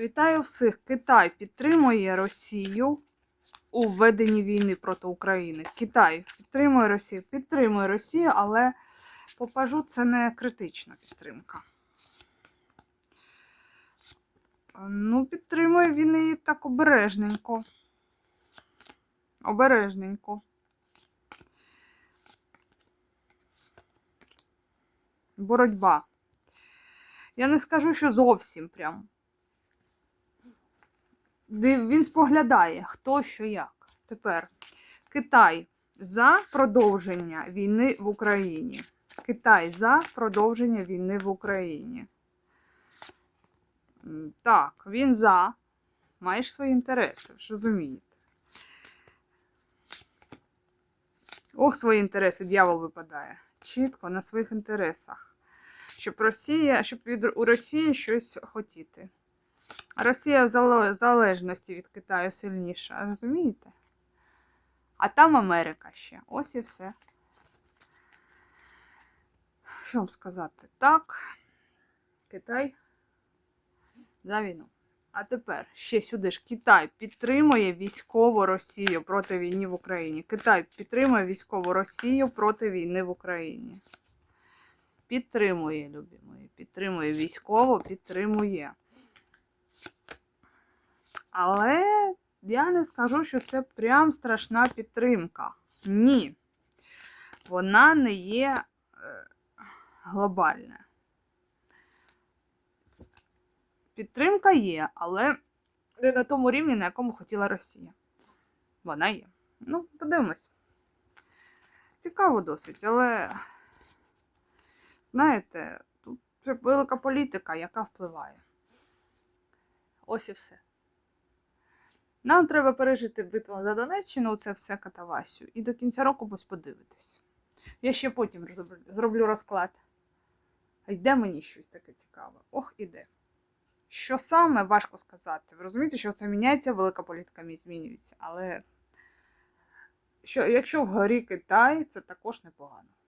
Вітаю всіх! Китай підтримує Росію у введенні війни проти України. Китай підтримує Росію, підтримує Росію, але попажу це не критична підтримка. Ну, підтримує він її так обережненько. Обережненько. Боротьба. Я не скажу, що зовсім прям. Він споглядає, хто що як. Тепер Китай за продовження війни в Україні. Китай за продовження війни в Україні. Так, він за. Маєш свої інтереси, ж розумієте. Ох, свої інтереси, дьявол випадає. Чітко на своїх інтересах. Щоб Росія, щоб від у Росії щось хотіти. Росія залежності від Китаю сильніша, розумієте? А там Америка ще. Ось і все. Що вам сказати? Так, Китай за війну. А тепер ще сюди ж Китай підтримує військову Росію проти війни в Україні. Китай підтримує військову Росію проти війни в Україні. Підтримує, любі мої. Підтримує військово, підтримує. Але я не скажу, що це прям страшна підтримка. Ні. Вона не є е, глобальна. Підтримка є, але не на тому рівні, на якому хотіла Росія. Вона є. Ну, подивимось. Цікаво досить, але знаєте, тут велика політика, яка впливає. Ось і все. Нам треба пережити битву за Донеччину, це все катавасю. І до кінця року ось подивитись. Я ще потім зроблю, розклад. А йде мені щось таке цікаве. Ох, іде. Що саме, важко сказати. Ви розумієте, що це міняється, велика політика змінюється. Але що, якщо вгорі Китай, це також непогано.